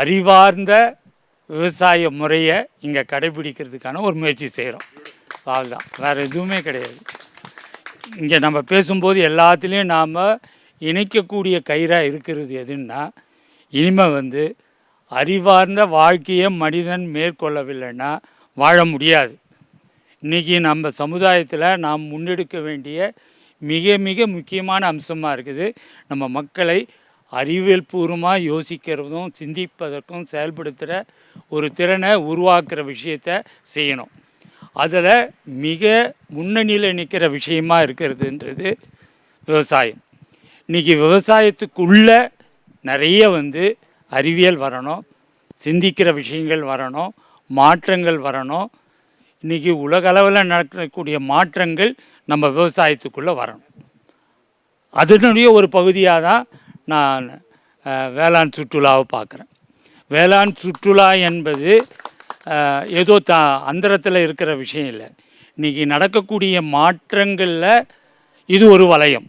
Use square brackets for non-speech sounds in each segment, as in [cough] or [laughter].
அறிவார்ந்த விவசாய முறையை இங்கே கடைபிடிக்கிறதுக்கான ஒரு முயற்சி செய்கிறோம் அவ்வளோதான் வேறு எதுவுமே கிடையாது. இங்கே நம்ம பேசும்போது எல்லாத்துலேயும் நாம் இணைக்கக்கூடிய கயிறாக இருக்கிறது எதுன்னா இனிமேல் வந்து அறிவார்ந்த வாழ்க்கையை மனிதன் மேற்கொள்ளவில்லைன்னா வாழ முடியாது. இன்றைக்கி நம்ம சமுதாயத்தில் நாம் முன்னெடுக்க வேண்டிய மிக மிக முக்கியமான அம்சமாக இருக்குது நம்ம மக்களை அறிவியல் பூர்வமாக யோசிக்கிறதும் சிந்திப்பதற்கும் செயல்படுத்துகிற ஒரு திறனை உருவாக்குற விஷயத்தை செய்யணும். அதில் மிக முன்னணியில் நிற்கிற விஷயமாக இருக்கிறதுன்றது விவசாயம். இன்றைக்கி விவசாயத்துக்குள்ளே நிறைய வந்து அறிவியல் வரணும் சிந்திக்கிற விஷயங்கள் வரணும் மாற்றங்கள் வரணும். இன்றைக்கி உலகளவில் நடக்கக்கூடிய மாற்றங்கள் நம்ம விவசாயத்துக்குள்ளே வரணும். அதனுடைய ஒரு பகுதியாக தான் நான் வேளாண் சுற்றுலாவை பார்க்குறேன். வேளாண் சுற்றுலா என்பது ஏதோ த அந்தரத்தில் இருக்கிற விஷயம் இல்லை. இன்றைக்கி நடக்கக்கூடிய மாற்றங்களில் இது ஒரு வளையம்.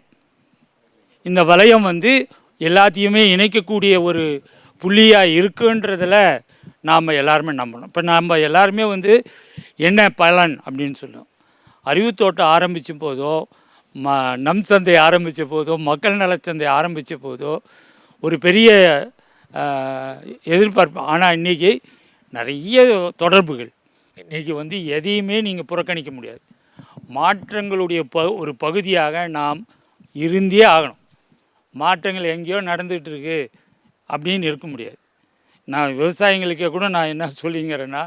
இந்த வளையம் வந்து எல்லாத்தையுமே இணைக்கக்கூடிய ஒரு புள்ளியாக இருக்குன்றதில் நாம் எல்லாருமே நம்பணும். இப்போ நாம் எல்லாருமே வந்து என்ன பலன் அப்படின்னு சொன்னோம் அறிவுத்தோட்டம் தோட்டம் ஆரம்பித்த போதோ ம நம் சந்தை ஆரம்பித்த போதோ மக்கள் நலச்சந்தை ஆரம்பித்த போதோ ஒரு பெரிய எதிர்பார்ப்பு. ஆனால் இன்றைக்கி நிறைய தொடர்புகள். இன்றைக்கி வந்து எதையுமே நீங்கள் புறக்கணிக்க முடியாது. மாற்றங்களுடைய ப ஒரு பகுதியாக நாம் இருந்தே ஆகணும். மாற்றங்கள் எங்கேயோ நடந்துகிட்டு இருக்கு அப்படின்னு இருக்க முடியாது. நான் விவசாயிங்களுக்கே கூட நான் என்ன சொல்லிங்கிறேன்னா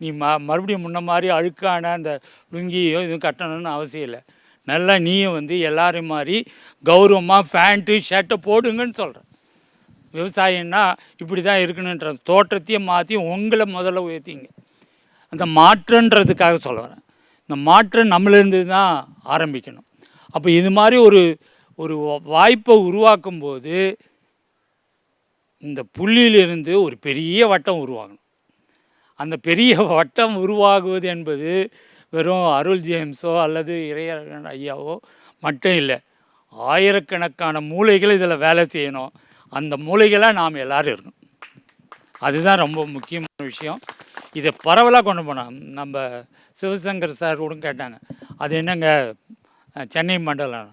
நீ ம மறுபடியும் முன்ன மாதிரி அழுக்கான அந்த லுங்கியோ இதுவும் கட்டணும்னு அவசியம் இல்லை. நல்லா நீயும் வந்து எல்லாரும் மாதிரி கௌரவமாக ஃபேண்ட்டு ஷர்ட்டை போடுங்கன்னு சொல்கிறேன் விவசாயம்னா இப்படி தான் இருக்கணுன்ற தோற்றத்தையே மாற்றி உங்களை முதல்ல உயர்த்திங்க. அந்த மாற்றன்றதுக்காக சொல்கிறேன் இந்த மாற்றம் நம்மளிருந்து தான் ஆரம்பிக்கணும். அப்போ இது மாதிரி ஒரு ஒரு வாய்ப்பை உருவாக்கும் போது இந்த புள்ளியிலிருந்து ஒரு பெரிய வட்டம் உருவாகணும். அந்த பெரிய வட்டம் உருவாகுவது என்பது வெறும் அருள் ஜேம்ஸோ அல்லது இறையரகன் ஐயாவோ மட்டும் இல்லை. ஆயிரக்கணக்கான மூளைகள் இதில் வேலை செய்யணும். அந்த மூளைகளாக நாம் எல்லோரும் இருக்கணும். அதுதான் ரொம்ப முக்கியமான விஷயம். இதை பரவலாக கொண்டு போனோம் நம்ம சிவசங்கர் சார் கூட கேட்டாங்க. அது என்னங்க? சென்னை மண்டலம்.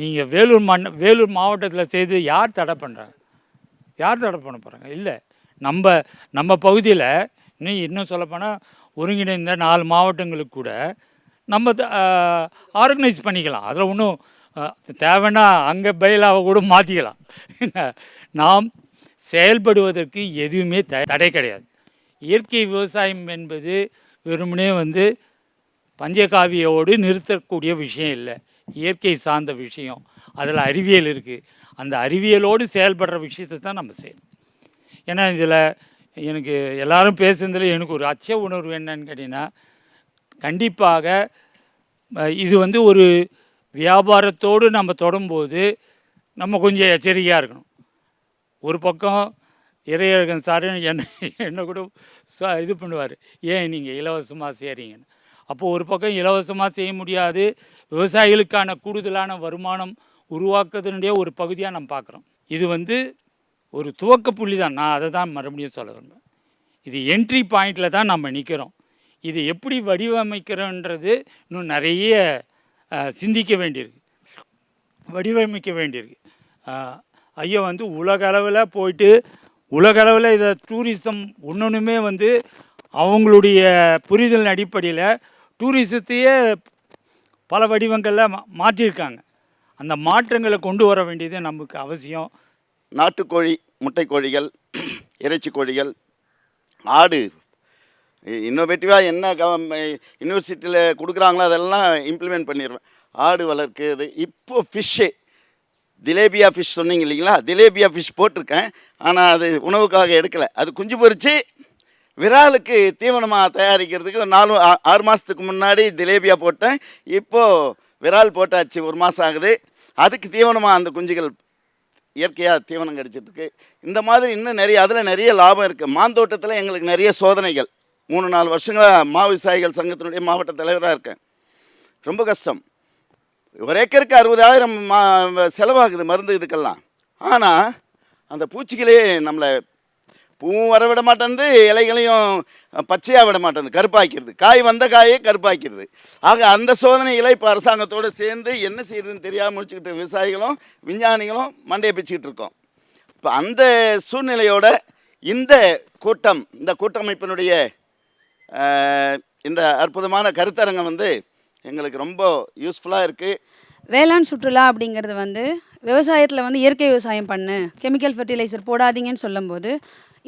நீங்கள் வேலூர் மண்ட வேலூர் மாவட்டத்தில் செய்து யார் தடை பண்ணுறாங்க யார் தடை பண்ண போகிறாங்க இல்லை. நம்ம நம்ம பகுதியில் இன்னும் இன்னும் சொல்லப்போனால் ஒருங்கிணைந்த நாலு மாவட்டங்களுக்கு கூட நம்ம ஆர்கனைஸ் பண்ணிக்கலாம். அதில் ஒன்றும் தேவைன்னா அங்கே பயிலாவை கூட மாற்றிக்கலாம் நாம் செயல்படுவதற்கு எதுவுமே த தடை கிடையாது. இயற்கை விவசாயம் என்பது வெறுமனே வந்து பஞ்சகாவியோடு நிறுத்தக்கூடிய விஷயம் இல்லை. இயற்கை சார்ந்த விஷயம். அதில் அறிவியல் இருக்குது அந்த அறிவியலோடு செயல்படுற விஷயத்தை தான் நம்ம செய்யணும். ஏன்னா இதில் எனக்கு எல்லாரும் பேசுனதில் எனக்கு ஒரு அச்ச உணர்வு என்னன்னு கேட்டிங்கன்னா கண்டிப்பாக இது வந்து ஒரு வியாபாரத்தோடு நம்ம தொடும்போது நம்ம கொஞ்சம் எச்சரிக்கையாக இருக்கணும். ஒரு பக்கம் இறையழகன் சார் என்ன என்ன கூட இது பண்ணுவார். ஏன் நீங்கள் இலவசமாக செய்கிறீங்கன்னு அப்போது ஒரு பக்கம் இலவசமாக செய்ய முடியாது. விவசாயிகளுக்கான கூடுதலான வருமானம் உருவாக்குறதுனுடைய ஒரு பகுதியாக நம்ம பார்க்குறோம். இது வந்து ஒரு துவக்க புள்ளி தான். நான் அதை தான் மறுபடியும் சொல்ல விரும்புகிறேன் இது என்ட்ரி பாயிண்டில் தான் நம்ம நிற்கிறோம் இது எப்படி வடிவமைக்கிறோன்றது இன்னும் நிறைய சிந்திக்க வேண்டியிருக்கு. வடிவமைக்க வேண்டியிருக்கு. ஐயோ ஐயா வந்து உலக அளவில் போயிட்டு உலக அளவில் இதை டூரிசம் ஒன்றுமே வந்து அவங்களுடைய புரிதல் அடிப்படையில் டூரிசத்தையே பல வடிவங்களில் மா மாற்றியிருக்காங்க. அந்த மாற்றங்களை கொண்டு வர வேண்டியது நமக்கு அவசியம். நாட்டுக்கோழி முட்டை கோழிகள் [clears throat] இறைச்சி கோழிகள் ஆடு இன்னோவேட்டிவாக என்ன யூனிவர்சிட்டியில் கொடுக்குறாங்களோ அதெல்லாம் இம்ப்ளிமெண்ட் பண்ணிடுவேன் ஆடு வளர்க்குறது இப்போ ஃபிஷ்ஷு திலேபியா ஃபிஷ் சொன்னீங்க இல்லைங்களா? திலேபியா ஃபிஷ் போட்டிருக்கேன். ஆனால் அது உணவுக்காக எடுக்கலை. அது குஞ்சு பொறிச்சு விராலுக்கு தீவனமாக தயாரிக்கிறதுக்கு ஒரு நாலு ஆ- ஆறு மாதத்துக்கு முன்னாடி திலேபியா போட்டேன். இப்போது விரால் போட்டாச்சு ஒரு மாதம் ஆகுது. அதுக்கு தீவனமாக அந்த குஞ்சுகள் இயற்கையாக தீவனம் கிடச்சிட்ருக்கு. இந்த மாதிரி இன்னும் நிறைய அதில் நிறைய லாபம் இருக்குது மாந்தோட்டத்தில் எங்களுக்கு நிறைய சோதனைகள். மூணு நாலு வருஷங்களாக மா விவசாயிகள் சங்கத்தினுடைய மாவட்ட தலைவராக இருக்கேன். ரொம்ப கஷ்டம். ஒரு ஏக்கருக்கு அறுபதாயிரம் மா செலவாகுது மருந்து இதுக்கெல்லாம். ஆனால் அந்த பூச்சிகளே நம்மளை பூவும் வர விட மாட்டேங்குது இலைகளையும் பச்சையாக விட மாட்டேங்குது கருப்பாக்கிறது. காய் வந்த காயே கருப்பாக்கிறது. ஆக அந்த சோதனைகளை இப்போ அரசாங்கத்தோடு சேர்ந்து என்ன செய்யறதுன்னு தெரியாமல் முடிச்சுக்கிட்ட விவசாயிகளும் விஞ்ஞானிகளும் மண்டையை பிச்சுக்கிட்டு இருக்கோம். இப்போ அந்த சூழ்நிலையோட இந்த கூட்டம் இந்த கூட்டமைப்பினுடைய இந்த அற்புதமான கருத்தரங்கம் வந்து எங்களுக்கு ரொம்ப யூஸ்ஃபுல்லாக இருக்குது வேளாண் சுற்றுலா அப்படிங்கிறது வந்து விவசாயத்தில் வந்து இயற்கை விவசாயம் பண்ணு கெமிக்கல் ஃபெர்டிலைசர் போடாதீங்கன்னு சொல்லும்போது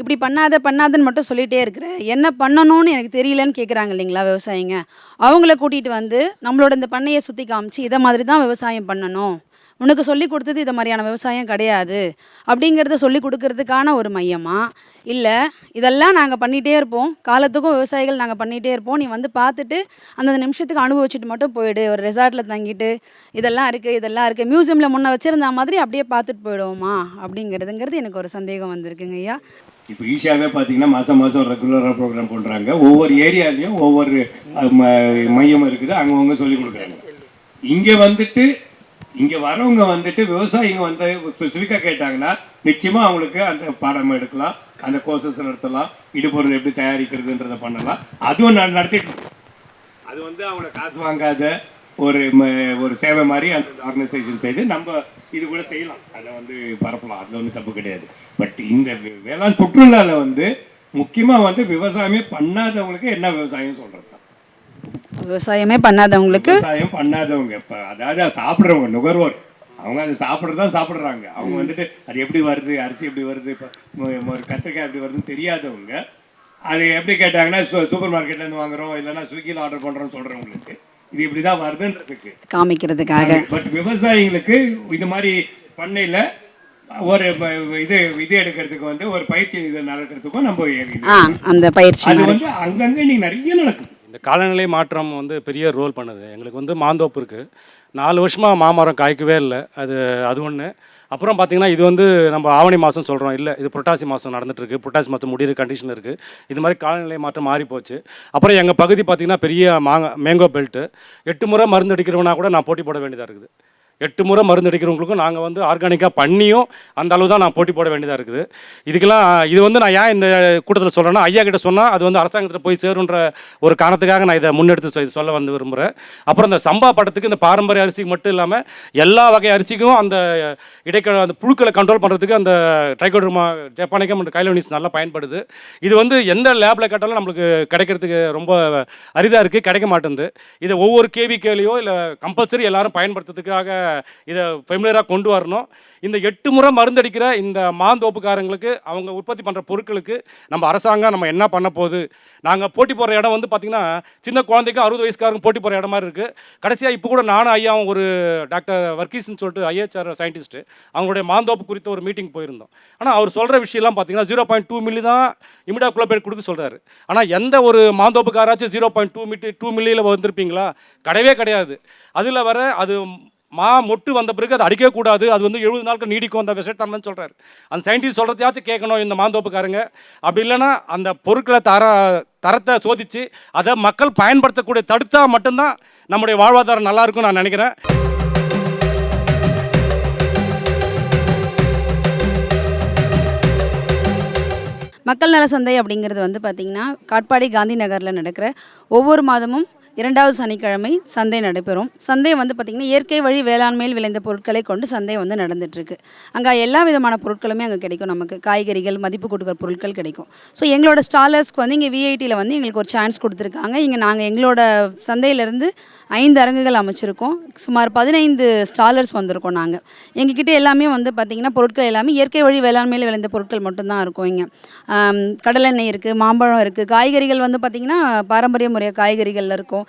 இப்படி பண்ணாத பண்ணாதன்னு மட்டும் சொல்லிகிட்டே இருக்கிற என்ன பண்ணணும்னு எனக்கு தெரியலன்னு கேட்குறாங்க இல்லைங்களா விவசாயிங்க? அவங்கள கூட்டிகிட்டு வந்து நம்மளோட இந்த பண்ணையை சுற்றி காமிச்சு இதை மாதிரி தான் விவசாயம் பண்ணணும். உனக்கு சொல்லி கொடுத்தது இதை மாதிரியான விவசாயம் கிடையாது. அப்படிங்கிறத சொல்லி கொடுக்கறதுக்கான ஒரு மையமா? இல்லை இதெல்லாம் நாங்கள் பண்ணிகிட்டே இருப்போம். காலத்துக்கும் விவசாயிகள் நாங்கள் பண்ணிகிட்டே இருப்போம். நீ வந்து பார்த்துட்டு அந்தந்த நிமிஷத்துக்கு அனுபவிச்சுட்டு மட்டும் போயிடு. ஒரு ரெசார்ட்டில் தங்கிட்டு இதெல்லாம் இருக்குது இதெல்லாம் இருக்குது மியூசியமில் முன்னே வச்சுருந்த மாதிரி அப்படியே பார்த்துட்டு போயிடுவோமா? அப்படிங்கிறதுங்கிறது எனக்கு ஒரு சந்தேகம் வந்திருக்குங்க ஐயா. இப்போ ஈஷாவே பார்த்தீங்கன்னா மாதம் மாதம் ரெகுலராக ப்ரோக்ராம் பண்ணுறாங்க ஒவ்வொரு ஏரியாலையும் ஒவ்வொரு ம- மையம் இருக்குது. அங்கவங்க சொல்லி கொடுக்குறாங்க. இங்கே வந்துட்டு இங்கே வரவங்க வந்துட்டு விவசாயிங்க வந்து ஸ்பெசிஃபிக்காக கேட்டாங்கன்னா நிச்சயமாக அவங்களுக்கு அந்த பாடம் எடுக்கலாம் அந்த கோர்சஸ் நடத்தலாம் இடுபொருள் எப்படி தயாரிக்கிறதுன்றதை பண்ணலாம். அதுவும் நான் நடத்திட்டு அது வந்து அவங்கள காசு வாங்காத ஒரு ஒரு சேவை மாதிரி அந்த ஆர்கனைசேஷன் செய்து நம்ம இது கூட செய்யலாம். அதை வந்து பரப்பலாம். அதில் ஒன்றும் தப்பு கிடையாது. பட் இந்த வேளாண் சுற்றுலால வந்து முக்கியமாக வந்து விவசாயமே பண்ணாதவங்களுக்கு என்ன விவசாயம் சொல்கிறது விவசாயமே பண்ணாதவங்களுக்கு விவசாயம் பண்ணாதவங்க. இப்போ அதாவது சாப்பிட்றவங்க நுகர்வோர். அவங்க அதை சாப்பிட்றது தான் சாப்பிட்றாங்க. அவங்க வந்துட்டு அது எப்படி வருது அரிசி எப்படி வருது இப்போ ஒரு கத்திரிக்காய் எப்படி வருதுன்னு தெரியாதவங்க அது எப்படி கேட்டாங்கன்னா சூப்பர் மார்க்கெட்லேருந்து வாங்குறோம். இல்லைன்னா ஸ்விக்கியில் ஆர்டர் பண்ணுறோம்னு சொல்கிறவங்களுக்கு இது இப்படி தான் வருதுன்றதுக்கு. காமிக்கிறதுக்காக. பட் விவசாயிங்களுக்கு இது மாதிரி பண்ணையில ஒரு இது இது எடுக்கிறதுக்கு வந்து ஒரு பயிற்சி இது நடக்கிறதுக்கும் நம்ம அந்த பயிற்சி அது வந்து அங்கங்க நீ நிறைய நடக்குது. இந்த காலநிலை மாற்றம் வந்து பெரிய ரோல் பண்ணுது. எங்களுக்கு வந்து மாந்தோப்பு இருக்குது நாலு வருஷமாக மாமரம் காய்க்கவே இல்லை. அது அது ஒன்று அப்புறம் பார்த்தீங்கன்னா இது வந்து நம்ம ஆவணி மாதம் சொல்கிறோம் இல்லை இது புரட்டாசி மாதம் நடந்துட்டுருக்கு. புரட்டாசி மாதம் முடிகிற கண்டிஷன் இருக்குது இது மாதிரி காலநிலை மாற்றம் மாறி போச்சு அப்புறம் எங்கள் பகுதி பார்த்திங்கன்னா பெரிய மாங்க மேங்கோ பெல்ட்டு எட்டு முறை மருந்து அடிக்கிறவனா கூட நான் போட்டி போட வேண்டியதாக இருக்குது. எட்டு முறை மருந்து அடிக்கிறவங்களுக்கும் நாங்கள் வந்து ஆர்கானிக்காக பண்ணியும் அந்த அளவு தான் நான் போட்டி போட வேண்டியதாக இருக்குது. இதுக்கெல்லாம் இது வந்து நான் ஏன் இந்த கூட்டத்தில் சொல்கிறேன்னா ஐயா கிட்ட சொன்னால் அது வந்து அரசாங்கத்தில் போய் சேருன்ற ஒரு காரணத்துக்காக நான் இதை முன்னெடுத்து சொல்ல வந்து விரும்புகிறேன் அப்புறம் இந்த சம்பா படத்துக்கு இந்த பாரம்பரிய அரிசிக்கு மட்டும் இல்லாமல் எல்லா வகை அரிசிக்கும் அந்த இடைக்க அந்த புழுக்களை கண்ட்ரோல் பண்ணுறதுக்கு அந்த ட்ரைகோட்ருமா ஜப்பானிக்கம் அண்ட் கைலோனிஸ் நல்லா பயன்படுது. இது வந்து எந்த லேபில் கேட்டாலும் நம்மளுக்கு கிடைக்கிறதுக்கு ரொம்ப அரிதாக இருக்குது கிடைக்க மாட்டேங்குது இதை ஒவ்வொரு கேவிகேலையோ இல்லை கம்பல்சரி எல்லாரும் பயன்படுத்துறதுக்காக இதை ஃபெமிலியராக கொண்டு வரணும். இந்த எட்டு முறை மருந்தடிக்கிற இந்த மாந்தோப்புக்காரங்களுக்கு அவங்க உற்பத்தி பண்ணுற பொருட்களுக்கு நம்ம அரசாங்கம் நம்ம என்ன பண்ண போகுது? நாங்கள் போட்டி போடுற இடம் வந்து பார்த்திங்கன்னா சின்ன குழந்தைக்கும் அறுபது வயசுக்காரங்க போட்டி போடுற இடம் மாதிரி இருக்குது கடைசியாக இப்போ கூட நானும் ஐயாவும் ஒரு டாக்டர் வர்க்கீஸ்னு சொல்லிட்டு ஐஹெச்ஆர் சயின்டிஸ்ட்டு அவங்களுடைய மாந்தோப்பு குறித்த ஒரு மீட்டிங் போயிருந்தோம். ஆனால் அவர் சொல்கிற விஷயம்லாம் பார்த்தீங்கன்னா ஜீரோ பாயிண்ட் டூ மில்லி தான் இமிடா குளோபேட் கொடுக்க சொல்கிறாரு ஆனால் எந்த ஒரு மாந்தோப்புக்காராச்சும் zero point two milli two மில்லியில் வந்திருப்பீங்களா? கிடையவே கிடையாது. அதில் வர அது மா மொட்டு வந்த பிறகு அது அடிக்கவே கூடாது. அது வந்து எழுபது நாட்கள் நீடிக்கும் அந்த விஷயத்தன்மைன்னு சொல்கிறாரு அந்த சயின்டிஸ்ட் சொல்கிறதையாச்சும் கேட்கணும் இந்த மாந்தோப்புக்காரங்க. அப்படி இல்லைன்னா அந்த பொருட்களை தர தரத்தை சோதித்து அதை மக்கள் பயன்படுத்தக்கூடிய தடுத்தால் மட்டும்தான் நம்முடைய வாழ்வாதாரம் நல்லா இருக்கும்னு நான் நினைக்கிறேன். மக்கள் நல சந்தை அப்படிங்கிறது வந்து பார்த்திங்கன்னா காட்பாடி காந்தி நகரில் நடக்கிற ஒவ்வொரு மாதமும் இரண்டாவது சனிக்கிழமை சந்தை நடைபெறும். சந்தை வந்து பார்த்திங்கன்னா இயற்கை வழி வேளாண்மையில் விளைந்த பொருட்களை கொண்டு சந்தை வந்து நடந்துட்டுருக்கு. அங்கே எல்லா விதமான பொருட்களுமே அங்கே கிடைக்கும் நமக்கு. காய்கறிகள் மதிப்பு கொடுக்குற பொருட்கள் கிடைக்கும். ஸோ எங்களோட ஸ்டாலர்ஸ்க்கு வந்து இங்கே விஐடியில் வந்து எங்களுக்கு ஒரு சான்ஸ் கொடுத்துருக்காங்க. இங்கே நாங்கள் எங்களோட சந்தையிலேருந்து ஐந்து அரங்குகள் அமைச்சிருக்கோம். சுமார் பதினைந்து ஸ்டாலர்ஸ் வந்திருக்கோம் நாங்கள் எங்ககிட்ட எல்லாமே வந்து பார்த்திங்கன்னா பொருட்கள் எல்லாமே இயற்கை வழி வேளாண்மையில் விளைந்த பொருட்கள் மட்டும்தான் இருக்கும் இங்கே. கடலெண்ணெய் இருக்குது மாம்பழம் இருக்குது காய்கறிகள் வந்து பார்த்திங்கன்னா பாரம்பரிய முறைய காய்கறிகள் இருக்கும்.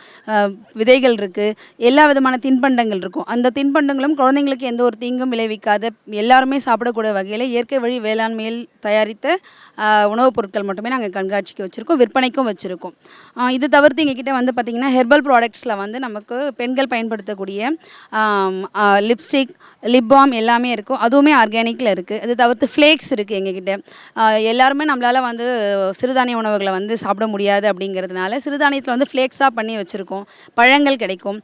விதைகள் இருக்குது எல்லா விதமான தின்பண்டங்கள் இருக்கும். அந்த தின்பண்டங்களும் குழந்தைங்களுக்கு எந்த ஒரு தீங்கும் விளைவிக்காத. எல்லாருமே சாப்பிடக்கூடிய வகையில் இயற்கை வழி வேளாண்மையில் தயாரித்த உணவுப் பொருட்கள் மட்டுமே நாங்கள் கண்காட்சிக்கு வச்சுருக்கோம். விற்பனைக்கும் வச்சுருக்கோம். இது தவிர்த்து எங்ககிட்ட வந்து பார்த்திங்கன்னா ஹெர்பல் ப்ராடக்ட்ஸில் வந்து நமக்கு பெண்கள் பயன்படுத்தக்கூடிய லிப்ஸ்டிக் லிப் பாம் எல்லாமே இருக்கும். அதுவுமே ஆர்கானிக்கில் இருக்குது அது தவிர்த்து ஃப்ளேக்ஸ் இருக்குது எங்ககிட்ட. எல்லாருமே நம்மளால் வந்து சிறுதானிய உணவுகளை வந்து சாப்பிட முடியாது அப்படிங்கிறதுனால சிறுதானியத்தில் வந்து ஃப்ளேக்ஸாக பண்ணி வச்சுருக்கோம். பழங்கள் கிடைக்கும்.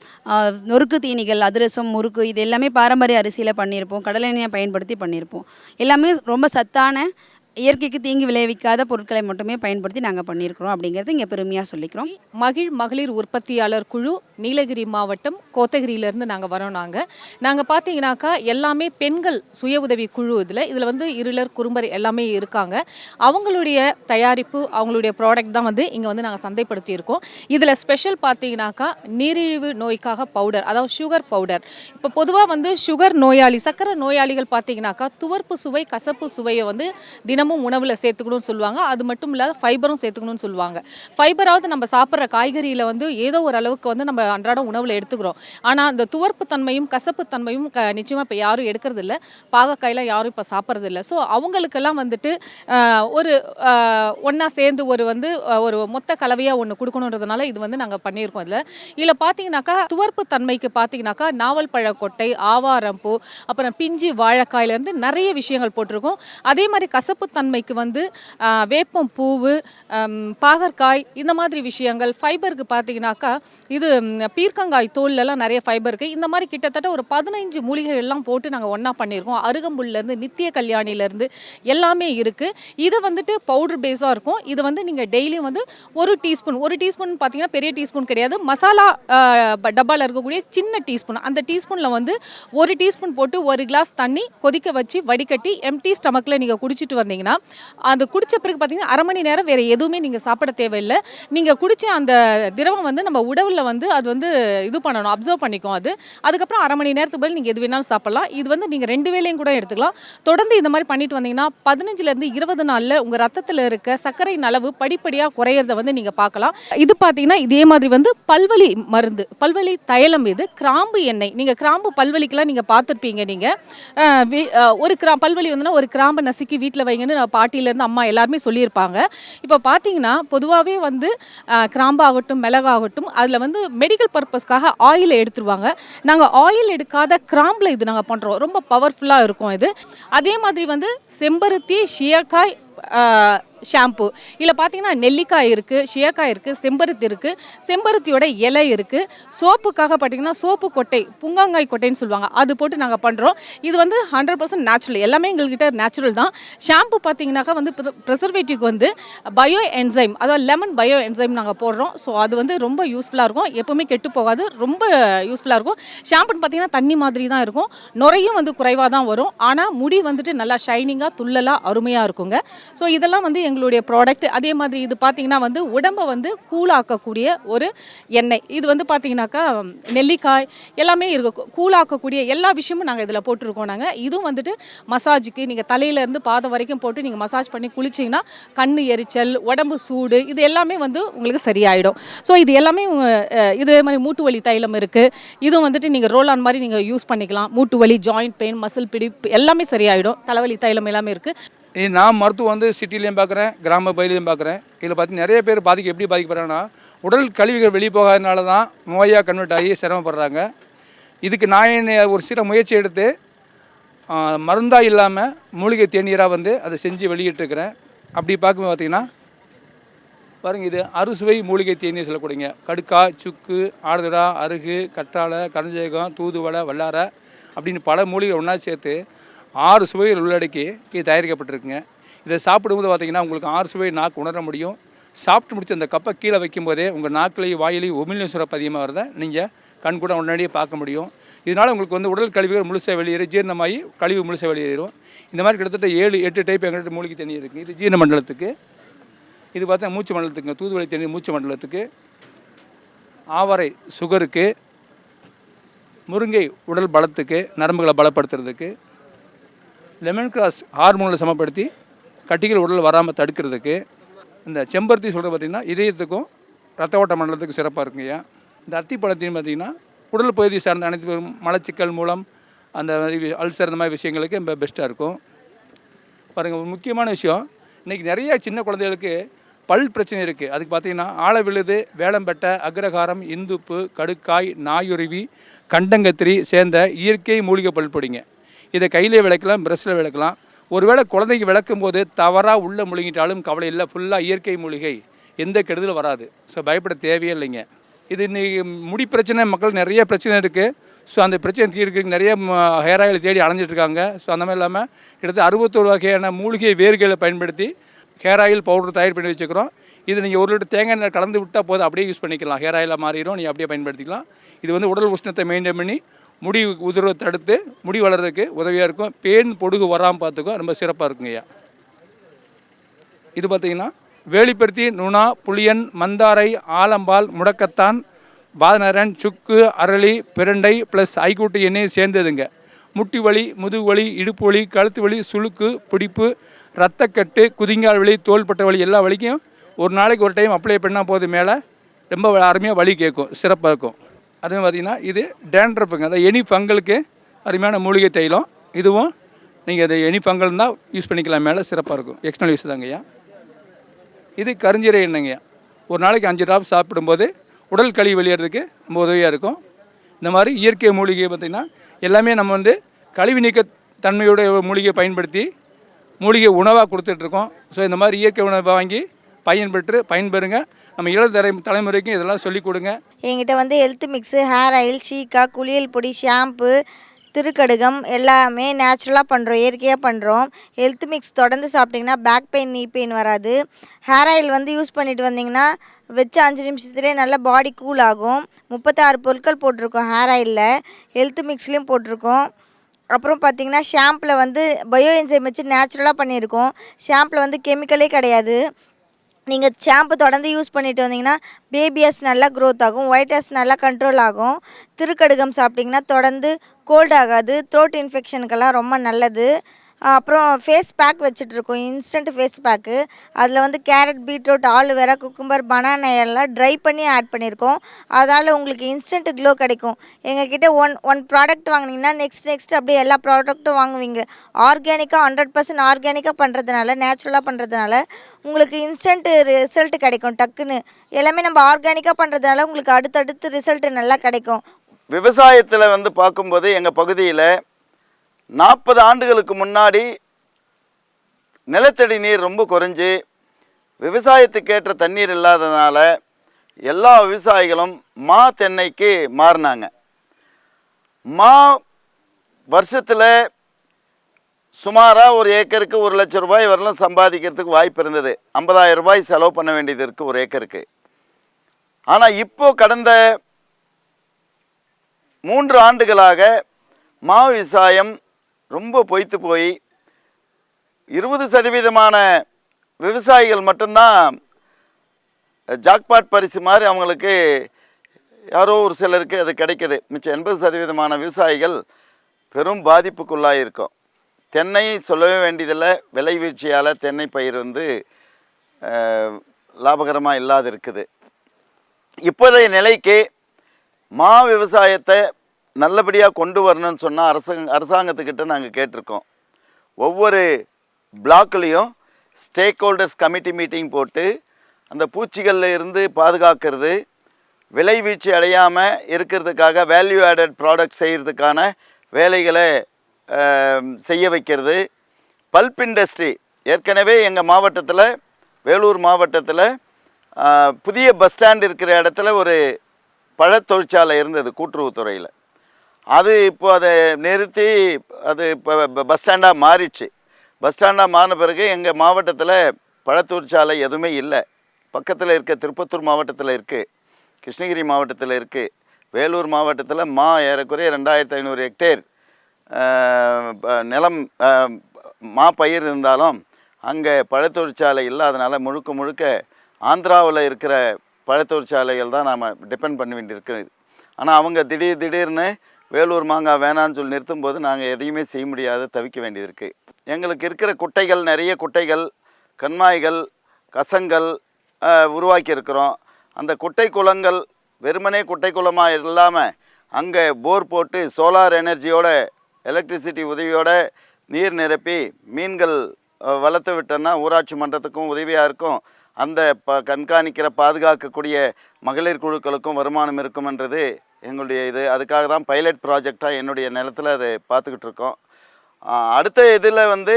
நொறுக்கு தீனிகள் அதிரசம் முறுக்கு இது எல்லாமே பாரம்பரிய அரிசியில் பண்ணியிருப்போம். கடலெண்ணெயை பயன்படுத்தி பண்ணியிருப்போம். எல்லாமே ரொம்ப சத்தான இயற்கைக்கு தீங்கு விளைவிக்காத பொருட்களை மட்டுமே பயன்படுத்தி நாங்கள் பண்ணியிருக்கிறோம் அப்படிங்கிறது இங்கே பெருமையாக சொல்லிக்கிறோம். மகிழ் மகளிர் உற்பத்தியாளர் குழு நீலகிரி மாவட்டம் கோத்தகிரியிலேருந்து நாங்கள் வரோம் நாங்கள் நாங்கள் பார்த்தீங்கன்னாக்கா எல்லாமே பெண்கள் சுய உதவி குழு இதில். இதில் வந்து இருளர் குறும்பர் எல்லாமே இருக்காங்க. அவங்களுடைய தயாரிப்பு அவங்களுடைய ப்ராடக்ட் தான் வந்து இங்கே வந்து நாங்கள் சந்தைப்படுத்தியிருக்கோம். இதில் ஸ்பெஷல் பார்த்தீங்கன்னாக்கா நீரிழிவு நோய்க்காக பவுடர் அதாவது சுகர் பவுடர் இப்போ பொதுவாக வந்து சுகர் நோயாளி சக்கரை நோயாளிகள் பார்த்தீங்கன்னாக்கா துவர்ப்பு சுவை கசப்பு சுவையை வந்து தினம் தினமும் உணவில் சேர்த்துக்கணும்னு சொல்லுவாங்க. அது மட்டும் இல்லாத ஃபைபரும் சேர்த்துக்கணும்னு சொல்லுவாங்க. ஃபைபராவது நம்ம சாப்பிட்ற காய்கறியில் வந்து ஏதோ ஒரு அளவுக்கு வந்து நம்ம அன்றாட உணவில் எடுத்துக்கிறோம். ஆனால் அந்த துவர்ப்பு தன்மையும் கசப்பு தன்மையும் க நிச்சயமாக இப்போ யாரும் எடுக்கிறது இல்லை பாகக்காயெல்லாம் யாரும் இப்போ சாப்பிட்றது இல்லை ஸோ அவங்களுக்கெல்லாம் வந்துட்டு ஒரு ஒன்றா சேர்ந்து ஒரு வந்து ஒரு மொத்த கலவையாக ஒன்று கொடுக்கணுன்றதுனால இது வந்து நாங்கள் பண்ணியிருக்கோம் இதில். இதில் பார்த்தீங்கன்னாக்கா துவர்ப்பு தன்மைக்கு பார்த்தீங்கன்னாக்கா நாவல் பழக்கொட்டை ஆவாரம்பூ அப்புறம் பிஞ்சு வாழைக்காயிலேருந்து நிறைய விஷயங்கள் போட்டிருக்கோம். அதே மாதிரி கசப்பு தன்மைக்கு வந்து வேப்பம் பூவு பாகற்காய் இந்த மாதிரி விஷயங்கள் ஃபைபருக்கு பார்த்தீங்கன்னாக்கா இது பீர்க்கங்காய் தோல்லலாம் நிறைய ஃபைபர் இருக்குது இந்த மாதிரி கிட்டத்தட்ட ஒரு பதினைஞ்சு மூலிகைகள் எல்லாம் போட்டு நாங்கள் ஒன்றா பண்ணியிருக்கோம். அருகம்புல்லேருந்து நித்திய கல்யாணிலேருந்து எல்லாமே இருக்குது இது வந்துட்டு பவுடர் பேஸாக இருக்கும். இது வந்து நீங்கள் டெய்லியும் வந்து ஒரு டீஸ்பூன் ஒரு டீஸ்பூன் பார்த்தீங்கன்னா பெரிய டீஸ்பூன் கிடையாது. மசாலா டப்பாவில் இருக்கக்கூடிய சின்ன டீஸ்பூன். அந்த டீஸ்பூனில் வந்து ஒரு டீஸ்பூன் போட்டு ஒரு கிளாஸ் தண்ணி கொதிக்க வச்சு வடிகட்டி எம்டி ஸ்டமக்கில் நீங்கள் குடிச்சிட்டு வந்தீங்கன்னா அது குடித்த பிறகு பார்த்தீங்கன்னா அரை மணி நேரம் வேறு எதுவுமே நீங்கள் சாப்பிட தேவையில்லை. நீங்கள் குடித்த அந்த திரவம் வந்து நம்ம உடலில் வந்து அது வந்து இது பண்ணணும் அப்சர்வ் பண்ணிக்கும் அது. அதுக்கப்புறம் அரை மணி நேரத்துக்கு பதில் நீங்கள் எது வேணாலும் சாப்பிடலாம். இது வந்து நீங்கள் ரெண்டு வேளையும் கூட எடுத்துக்கலாம். தொடர்ந்து இந்த மாதிரி பண்ணிட்டு வந்தீங்கன்னா பதினஞ்சுலேருந்து இருபது நாளில் உங்கள் ரத்தத்தில் இருக்க சர்க்கரையின் அளவு படிப்படியாக குறையிறத வந்து நீங்கள் பார்க்கலாம். இது பார்த்தீங்கன்னா இதே மாதிரி வந்து பல்வழி மருந்து பல்வழி தைலம் இது கிராம்பு எண்ணெய். நீங்கள் கிராம்பு பல்வலிக்கெல்லாம் நீங்கள் பார்த்துருப்பீங்க நீங்கள் ஒரு கிரா பல்வலி வந்துன்னா ஒரு கிராம்பை நசுக்கி வீட்டில் வைங்க வைங்கன்னு நான் பாட்டியிலேருந்து அம்மா எல்லாருமே சொல்லியிருப்பாங்க. இப்போ பார்த்தீங்கன்னா பொதுவாகவே வந்து கிராம்பாகட்டும் மிளகாகட்டும் அதில் வந்து மெடிக்கல் பர்பஸ்க்காக ஆயில் எடுத்துருவாங்க. நாங்கள் ஆயில் எடுக்காத கிராம்பில் இது நாங்கள் பண்ணுறோம் ரொம்ப பவர்ஃபுல்லாக இருக்கும் இது. அதே மாதிரி வந்து செம்பருத்தி ஷியக்காய் ஷாம்பு. இதில் பார்த்தீங்கன்னா நெல்லிக்காய் இருக்குது ஷியக்காய் இருக்குது செம்பருத்தி இருக்குது செம்பருத்தியோட இலை இருக்குது சோப்புக்காக பார்த்தீங்கன்னா சோப்பு கொட்டை புங்காங்காய் கொட்டைன்னு சொல்லுவாங்க. அது போட்டு நாங்கள் பண்ணுறோம் இது வந்து ஹண்ட்ரட் பர்சன்ட் நேச்சுரல் எல்லாமே எங்கள்கிட்ட நேச்சுரல் தான். ஷாம்பு பார்த்தீங்கன்னாக்கா வந்து ப்ரிசர்வேட்டிவ் வந்து பயோ என்சைம் அதாவது லெமன் பயோ என்சைம் நாங்கள் போடுறோம். ஸோ அது வந்து ரொம்ப யூஸ்ஃபுல்லாக இருக்கும். எப்போவுமே கெட்டு போகாது. ரொம்ப யூஸ்ஃபுல்லாக இருக்கும். ஷாம்புன்னு பார்த்தீங்கன்னா தண்ணி மாதிரி தான் இருக்கும். நுரையும் வந்து குறைவாக தான் வரும். ஆனால் முடி வந்துட்டு நல்லா ஷைனிங்காக துள்ளலாக அருமையாக இருக்குங்க. ஸோ இதெல்லாம் வந்து எங்களுடைய ப்ராடக்ட் அதே மாதிரி இது பார்த்தீங்கன்னா வந்து உடம்பை வந்து கூலாக்கக்கூடிய ஒரு எண்ணெய். இது வந்து பார்த்தீங்கன்னாக்கா நெல்லிக்காய் எல்லாமே இருக்க. கூலாக்கக்கூடிய எல்லா விஷயமும் நாங்கள் இதில் போட்டிருக்கோம் நாங்கள் இதுவும் வந்துட்டு மசாஜுக்கு நீங்கள் தலையிலேருந்து பாதம் வரைக்கும் போட்டு நீங்கள் மசாஜ் பண்ணி குளிச்சிங்கன்னா கண் எரிச்சல் உடம்பு சூடு இது எல்லாமே வந்து உங்களுக்கு சரியாயிடும். ஸோ இது எல்லாமே இதே மாதிரி மூட்டு வலி தைலம் இருக்குது இதுவும் வந்துட்டு நீங்கள் ரோல் ஆன் மாதிரி நீங்கள் யூஸ் பண்ணிக்கலாம். மூட்டு வலி ஜாயிண்ட் பெயின் மசில் பிடிப்பு எல்லாமே சரியாயிடும். தலைவலி தைலம் எல்லாமே இருக்குது இனி நான் மருத்துவம் வந்து சிட்டிலையும் பார்க்குறேன் கிராம பகுதியிலையும் பார்க்குறேன். இதில் பார்த்து நிறைய பேர் பாதிக்க எப்படி பாதிக்கப்படுறாங்கன்னா உடல் கழிவுகள் வெளியே போகாதனால தான் நோயாக கன்வெர்ட் ஆகி சிரமப்படுறாங்க. இதுக்கு நான் என்ன ஒரு சில முயற்சி எடுத்து மருந்தாக இல்லாமல் மூலிகை தேநீராக வந்து அதை செஞ்சு வெளியிட்டிருக்கிறேன். அப்படி பார்க்கும்போது பார்த்தீங்கன்னா பாருங்கள் இது அறுசுவை மூலிகை தேநீர் சொல்லக்கூடியங்க. கடுக்கா சுக்கு ஆடுதடா அருகு கற்றாழை கருஞ்சேகம் தூதுவளை வல்லாரை அப்படின்னு பல மூலிகை ஒன்றா சேர்த்து ஆறு சுவைகள் உள்ளடக்கி இது தயாரிக்கப்பட்டிருக்குங்க. இதை சாப்பிடும்போது பார்த்தீங்கன்னா உங்களுக்கு ஆறு சுவை நாக்கு உணர முடியும். சாப்பிட்டு முடிச்ச அந்த கப்பை கீழே வைக்கும்போதே உங்கள் நாக்கிலையும் வாயிலையும் உமிழ்நீர் சுரப்பு அதிகமாக வரதை நீங்கள் கண் கூட உடனடியே பார்க்க முடியும். இதனால் உங்களுக்கு வந்து உடல் கழிவுகள் முழுசாக வெளியேறி ஜீரணமாகி கழிவு முழுசாக வெளியேறும் இந்த மாதிரி கிட்டத்தட்ட ஏழு எட்டு டைப் எங்கள்கிட்ட மூலிகை தண்ணி இருக்குது இது ஜீரண மண்டலத்துக்கு. இது பார்த்தா மூச்சு மண்டலத்துக்குங்க. தூதுவளை தண்ணி மூச்சு மண்டலத்துக்கு. ஆவரை சுகருக்கு. முருங்கை உடல் பலத்துக்கு நரம்புகளை பலப்படுத்துறதுக்கு. லெமன் கிராஸ் ஹார்மோனில் சமப்படுத்தி கட்டிகள் உடல் வராமல் தடுக்கிறதுக்கு இந்த செம்பருத்தி சொல்கிறது பார்த்திங்கன்னா இதயத்துக்கும் ரத்த ஓட்ட மண்டலத்துக்கு சிறப்பாக இருக்குங்கய்யா இந்த அத்தி பழத்தையும் பார்த்திங்கன்னா உடல் பகுதி சார்ந்த அனைத்து மலச்சிக்கல் மூலம் அந்த மாதிரி அல்சர் இந்த மாதிரி விஷயங்களுக்கு ரொம்ப பெஸ்ட்டாக இருக்கும். பாருங்கள் ஒரு முக்கியமான விஷயம் இன்றைக்கி நிறைய சின்ன குழந்தைகளுக்கு பல் பிரச்சனை இருக்குது அதுக்கு பார்த்தீங்கன்னா ஆழ விழுது வேளம்பெட்டை அக்ரகாரம் இந்துப்பு கடுக்காய் நாயுருவி கண்டங்கத்திரி சேர்ந்த இயற்கை மூலிகை பல் பொடிங்க. இதை கையிலே விளக்கலாம் பிரஷில் விளக்கலாம். ஒருவேளை குழந்தைக்கு விளக்கும் போது தவறாக உள்ளே முழுங்கிட்டாலும் கவலை இல்லை ஃபுல்லாக இயற்கை மூலிகை. எந்த கெடுதலும் வராது. ஸோ பயப்பட தேவையே இல்லைங்க இது இன்னைக்கு முடி பிரச்சனை மக்கள் நிறைய பிரச்சனை இருக்குது ஸோ அந்த பிரச்சனை தீர்க்கிறதுக்கு நிறைய ஹேர் ஆயில் தேடி அலைஞ்சிட்ருக்காங்க ஸோ அந்த மாதிரி இல்லாமல் கிட்டத்தட்ட அறுபத்தோரு வகையான மூலிகை வேர்களை பயன்படுத்தி ஹேர் ஆயில் பவுடர் தயார் பண்ணி வச்சுக்கிறோம். இது நீங்கள் ஒரு லிட்டர் தேங்காய் எண்ணெய் கலந்து விட்டால் போதும் அப்படியே யூஸ் பண்ணிக்கலாம். ஹேர் ஆயிலாக மாறிடும் நீங்கள் அப்படியே பயன்படுத்திக்கலாம். இது வந்து உடல் உஷ்ணத்தை மெயின்டைன் பண்ணி முடி உதிர்வை தடுத்து முடி வளர்கிறதுக்கு உதவியாக இருக்கும். பேன் பொடுகு வராமல் பார்த்துக்கோ ரொம்ப சிறப்பாக இருக்குங்கய்யா இது பார்த்தீங்கன்னா வேலிப்பருத்தி நுணா புளியன் மந்தாரை ஆலம்பால் முடக்கத்தான் பாதநரன் சுக்கு அரளி பிரண்டை ப்ளஸ் ஐக்கூட்டு எண்ணெய் சேர்ந்ததுங்க. முட்டி வலி முதுகு வலி இடுப்பு வலி கழுத்து வலி சுளுக்கு பிடிப்பு ரத்தக்கட்டு குதிங்கால் வலி தோள்பட்ட வலி எல்லா வலிக்கும் ஒரு நாளைக்கு ஒரு டைம் அப்ளை பண்ணால் போது மேலே. ரொம்ப அருமையாக வலி கேட்கும் சிறப்பாக இருக்கும். அதுவும் பார்த்திங்கன்னா இது டேண்ட்ரப்புங்க. அதாவது எனி பங்களுக்கு அருமையான மூலிகை தைலம். இதுவும் நீங்கள் அது எனி பங்கல் தான் யூஸ் பண்ணிக்கலாம். மேலே சிறப்பாக இருக்கும். எக்ஸ்டர்னல் யூஸ் தாங்கய்யா. இது கருஞ்சீரை எண்ணெய்யா ஒரு நாளைக்கு அஞ்சு ட்ராப் சாப்பிடும்போது உடல் கழி வெளியேறதுக்கு ரொம்ப உதவியாக இருக்கும். இந்த மாதிரி இயற்கை மூலிகை பார்த்திங்கன்னா எல்லாமே நம்ம வந்து கழிவு நீக்க தன்மையோட மூலிகையை பயன்படுத்தி மூலிகை உணவாக கொடுத்துட்ருக்கோம் ஸோ இந்த மாதிரி இயற்கை உணவை வாங்கி பயன்பெற்று பயன்பெறுங்க. நம்ம இள தலை தலைமுறைக்கும் இதெல்லாம் சொல்லிக் கொடுங்க. எங்கிட்ட வந்து ஹெல்த் மிக்ஸு ஹேர் ஆயில் ஷீக்கா குளியல் பொடி ஷாம்பு திருக்கடுகம் எல்லாமே நேச்சுரலாக பண்ணுறோம் இயற்கையாக பண்ணுறோம் ஹெல்த் மிக்ஸ் தொடர்ந்து சாப்பிட்டிங்கன்னா பேக் பெயின் நீ பெயின் வராது. ஹேர் ஆயில் வந்து யூஸ் பண்ணிட்டு வந்தீங்கன்னா வச்சு அஞ்சு நிமிஷத்துலேயே நல்லா பாடி கூல் ஆகும். முப்பத்தாறு பொருட்கள் போட்டிருக்கோம் ஹேர் ஆயிலில் ஹெல்த் மிக்ஸ்லேயும் போட்டிருக்கோம். அப்புறம் பார்த்தீங்கன்னா ஷாம்பில் வந்து பயோ என்சைம் வச்சு நேச்சுரலாக பண்ணியிருக்கோம். ஷாம்பில் வந்து கெமிக்கலே கிடையாது. நீங்கள் ஷாம்பு தொடர்ந்து யூஸ் பண்ணிட்டு வந்தீங்கன்னா பேபிஎஸ் நல்லா க்ரோத் ஆகும் ஒயிட் ஹேர்ஸ் நல்லா கண்ட்ரோல் ஆகும். திருக்கடுகம் சாப்பிட்டிங்கன்னா தொடர்ந்து கோல்ட் ஆகாது த்ரோட் இன்ஃபெக்ஷனுக்கெல்லாம் ரொம்ப நல்லது. அப்புறம் ஃபேஸ் பேக் வச்சுட்ருக்கோம் இன்ஸ்டன்ட் ஃபேஸ் பேக்கு அதில் வந்து carrot beetroot aloe vera cucumber banana எல்லாம் ட்ரை பண்ணி ஆட் பண்ணியிருக்கோம் அதால் உங்களுக்கு இன்ஸ்டன்ட் க்ளோ கிடைக்கும். எங்ககிட்ட ஒன் ஒன் ப்ராடக்ட் வாங்கினீங்கன்னா நெக்ஸ்ட் நெக்ஸ்ட் அப்படியே எல்லா ப்ராடக்ட்டும் வாங்குவீங்க. ஆர்கானிக்காக ஹண்ட்ரட் பர்சன்ட் ஆர்கானிக்காக பண்ணுறதுனால நேச்சுரலாக பண்ணுறதுனால உங்களுக்கு இன்ஸ்டன்ட் ரிசல்ட் கிடைக்கும் டக்குன்னு. எல்லாமே நம்ம ஆர்கானிக்காக பண்ணுறதுனால உங்களுக்கு அடுத்தடுத்து ரிசல்ட் நல்லா கிடைக்கும். விவசாயத்தில் வந்து பார்க்கும்போது எங்கள் பகுதியில் நாற்பது ஆண்டுகளுக்கு முன்னாடி நிலத்தடி நீர் ரொம்ப குறைஞ்சி விவசாயத்துக்கேற்ற தண்ணீர் இல்லாததுனால எல்லா விவசாயிகளும் மா தென்னைக்கு மாறினாங்க. மா வருஷத்தில் சுமாராக ஒரு ஏக்கருக்கு ஒரு லட்சம் ரூபாய் வரலும் சம்பாதிக்கிறதுக்கு வாய்ப்பு இருந்தது. ஐம்பதாயிரம் ரூபாய் செலவு பண்ண வேண்டியது இருக்குது ஒரு ஏக்கருக்கு. ஆனால் இப்போ கடந்த மூன்று ஆண்டுகளாக மா விவசாயம் ரொம்ப பொய்த்து போய் இருபது சதவீதமான விவசாயிகள் மட்டும்தான் ஜாக்பாட் பரிசு மாதிரி அவங்களுக்கு யாரோ ஒரு சிலருக்கு அது கிடைக்கிது. மிச்சம் எண்பது சதவீதமான விவசாயிகள் பெரும் பாதிப்புக்குள்ளாக இருக்கும். தென்னை சொல்லவே வேண்டியதில்லை. விலை வீழ்ச்சியால் தென்னை பயிர் வந்து லாபகரமாக இல்லாது இருக்குது இப்போதைய நிலைக்கு மா விவசாயத்தை நல்லபடியாக கொண்டு வரணும்னு சொன்னால் அரசாங்க அரசாங்கத்துக்கிட்ட நாங்கள் கேட்டிருக்கோம். ஒவ்வொரு பிளாக்லேயும் ஸ்டேக் ஹோல்டர்ஸ் கமிட்டி மீட்டிங் போட்டு அந்த பூச்சிகளில் இருந்து பாதுகாக்கிறது விலை வீழ்ச்சி அடையாமல் இருக்கிறதுக்காக வேல்யூ ஆடட் ப்ராடக்ட் செய்கிறதுக்கான வேலைகளை செய்ய வைக்கிறது. பல்ப் இண்டஸ்ட்ரி ஏற்கனவே எங்கள் மாவட்டத்தில் வேலூர் மாவட்டத்தில் புதிய பஸ் ஸ்டாண்ட் இருக்கிற இடத்துல ஒரு பழ தொழிற்சாலை இருந்தது கூட்டுறவுத்துறையில். அது இப்போ அதை நிறுத்தி அது இப்போ பஸ் ஸ்டாண்டாக மாறிடுச்சு பஸ் ஸ்டாண்டாக மாறின பிறகு எங்கள் மாவட்டத்தில் பழத்தூர் சாலை எதுவுமே இல்லை. பக்கத்தில் இருக்க திருப்பத்தூர் மாவட்டத்தில் இருக்குது கிருஷ்ணகிரி மாவட்டத்தில் இருக்குது வேலூர் மாவட்டத்தில் மா ஏறக்குறைய ரெண்டாயிரத்து ஐநூறு ஹெக்டேர் ப- நிலம் மா பயிர் இருந்தாலும் அங்கே பழத்தொழிற்சாலை இல்லாதனால முழுக்க முழுக்க ஆந்திராவில் இருக்கிற பழத்தொழிற்சாலைகள் தான் நாம் டிபெண்ட் பண்ண வேண்டியிருக்கு. ஆனால் அவங்க திடீர் திடீர்னு வேலூர் மாங்காய் வேணான்னு சொல்லி நிறுத்தும்போது நாங்கள் எதையுமே செய்ய முடியாத தவிக்க வேண்டியது இருக்குது எங்களுக்கு இருக்கிற குட்டைகள் நிறைய குட்டைகள் கண்மாய்கள் கசங்கள் ஆஹ், உருவாக்கி இருக்கிறோம். அந்த குட்டை குளங்கள் வெறுமனே குட்டை குளமாக இல்லாமல் அங்கே போர் போட்டு சோலார் எனர்ஜியோட எலக்ட்ரிசிட்டி உதவியோட நீர் நிரப்பி மீன்கள் வளர்த்து விட்டோன்னா ஊராட்சி மன்றத்துக்கும் உதவியாக இருக்கும். அந்த ப கண்காணிக்கிற பாதுகாக்கக்கூடிய மகளிர் குழுக்களுக்கும் வருமானம் இருக்கும்ன்றது எங்களுடைய இது. அதுக்காக தான் பைலட் ப்ராஜெக்டாக என்னுடைய நிலத்தில் அதை பார்த்துக்கிட்டு இருக்கோம். அடுத்த இதில் வந்து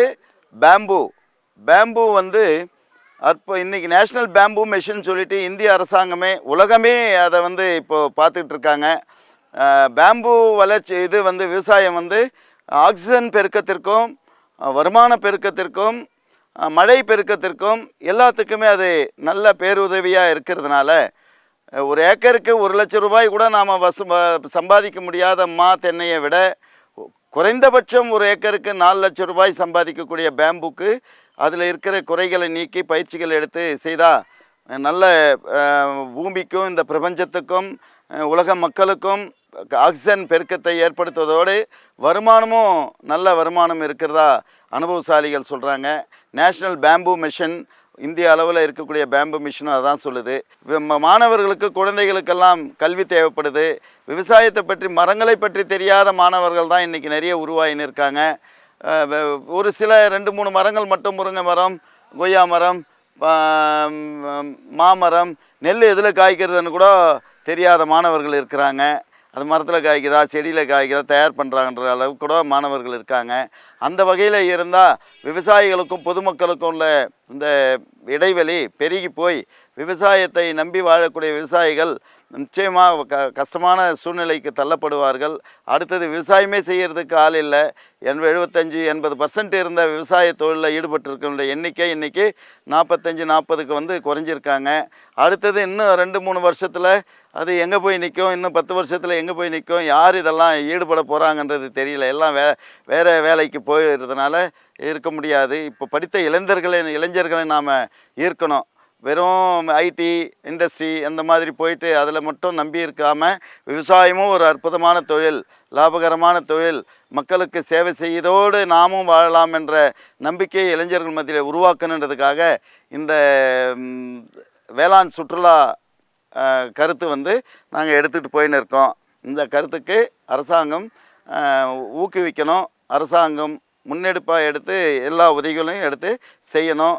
பேம்பு பேம்பு வந்து அற்போ இன்றைக்கி நேஷ்னல் பேம்பு மிஷின் சொல்லிட்டு இந்திய அரசாங்கமே உலகமே அதை வந்து இப்போது பார்த்துக்கிட்டு இருக்காங்க. பேம்பு வளர்ச்சி இது வந்து விவசாயம் வந்து ஆக்சிஜன் பெருக்கத்திற்கும் வருமான பெருக்கத்திற்கும் மழை பெருக்கத்திற்கும் எல்லாத்துக்குமே அது நல்ல பேருதவியாக இருக்கிறதுனால ஒரு ஏக்கருக்கு ஒரு லட்சம் ரூபாய் கூட நாம் வசு சம்பாதிக்க முடியாத மா தென்னையை விட குறைந்தபட்சம் ஒரு ஏக்கருக்கு நாலு லட்சம் ரூபாய் சம்பாதிக்கக்கூடிய பேம்புக்கு அதில் இருக்கிற குறைகளை நீக்கி பயிற்சிகள் எடுத்து செய்தால் நல்ல பூமிக்கும் இந்த பிரபஞ்சத்துக்கும் உலக மக்களுக்கும் ஆக்சிஜன் பெருக்கத்தை ஏற்படுத்துவதோடு வருமானமும் நல்ல வருமானம் இருக்கிறதா அனுபவசாலிகள் சொல்கிறாங்க நேஷ்னல் பேம்பு மிஷன் இந்திய அளவில் இருக்கக்கூடிய பேம்பு மிஷினும் அதான் சொல்லுது. மாணவர்களுக்கு குழந்தைகளுக்கெல்லாம் கல்வி தேவைப்படுது. விவசாயத்தை பற்றி மரங்களை பற்றி தெரியாத மாணவர்கள் தான் இன்றைக்கி நிறைய உருவாகின்னு இருக்காங்க. ஒரு சில ரெண்டு மூணு மரங்கள் மட்டும் முருங்கை மரம் கொய்யா மரம் மாமரம் நெல் எதில் காய்க்கிறதுன்னு கூட தெரியாத மாணவர்கள் இருக்கிறாங்க. அது மரத்தில் காய்க்குதா செடியில் காய்க்குதா தயார் பண்ணுறாங்கன்ற அளவுக்கு கூட மாணவர்கள் இருக்காங்க. அந்த வகையில் இருந்தால் விவசாயிகளுக்கும் பொதுமக்களுக்கும் உள்ள இந்த இடைவெளி பெருகி போய் விவசாயத்தை நம்பி வாழக்கூடிய விவசாயிகள் நிச்சயமாக க கஷ்டமான சூழ்நிலைக்கு தள்ளப்படுவார்கள். அடுத்தது விவசாயமே செய்கிறதுக்கு ஆள் இல்லை. என் எழுபத்தஞ்சு எண்பது பர்சன்ட் இருந்த விவசாய தொழிலில் ஈடுபட்டிருக்கிற எண்ணிக்கை இன்றைக்கி நாற்பத்தஞ்சு நாற்பதுக்கு வந்து குறைஞ்சிருக்காங்க. அடுத்தது இன்னும் ரெண்டு மூணு வருஷத்தில் அது எங்கே போய் நிற்கும் இன்னும் பத்து வருஷத்தில் எங்கே போய் நிற்கும் யார் இதெல்லாம் ஈடுபட போகிறாங்கன்றது தெரியல. எல்லாம் வே வேறு வேலைக்கு போயிடுறதுனால இருக்க முடியாது. இப்போ படித்த இளைஞர்களை இளைஞர்களை நாம் ஈர்க்கணும். வெறும் ஐடி இண்டஸ்ட்ரி அந்த மாதிரி போயிட்டு அதில் மட்டும் நம்பி இருக்காமல் விவசாயமும் ஒரு அற்புதமான தொழில் லாபகரமான தொழில். மக்களுக்கு சேவை செய்தோடு நாமும் வாழலாம் என்ற நம்பிக்கையை இளைஞர்கள் மத்தியில் உருவாக்கணுன்றதுக்காக இந்த வேளாண் சுற்றுலா கருத்து வந்து நாங்கள் எடுத்துகிட்டு போயின்னு இருக்கோம். இந்த கருத்துக்கு அரசாங்கம் ஊக்குவிக்கணும். அரசாங்கம் முன்னெடுப்பாக எடுத்து எல்லா உதவிகளையும் எடுத்து செய்யணும்.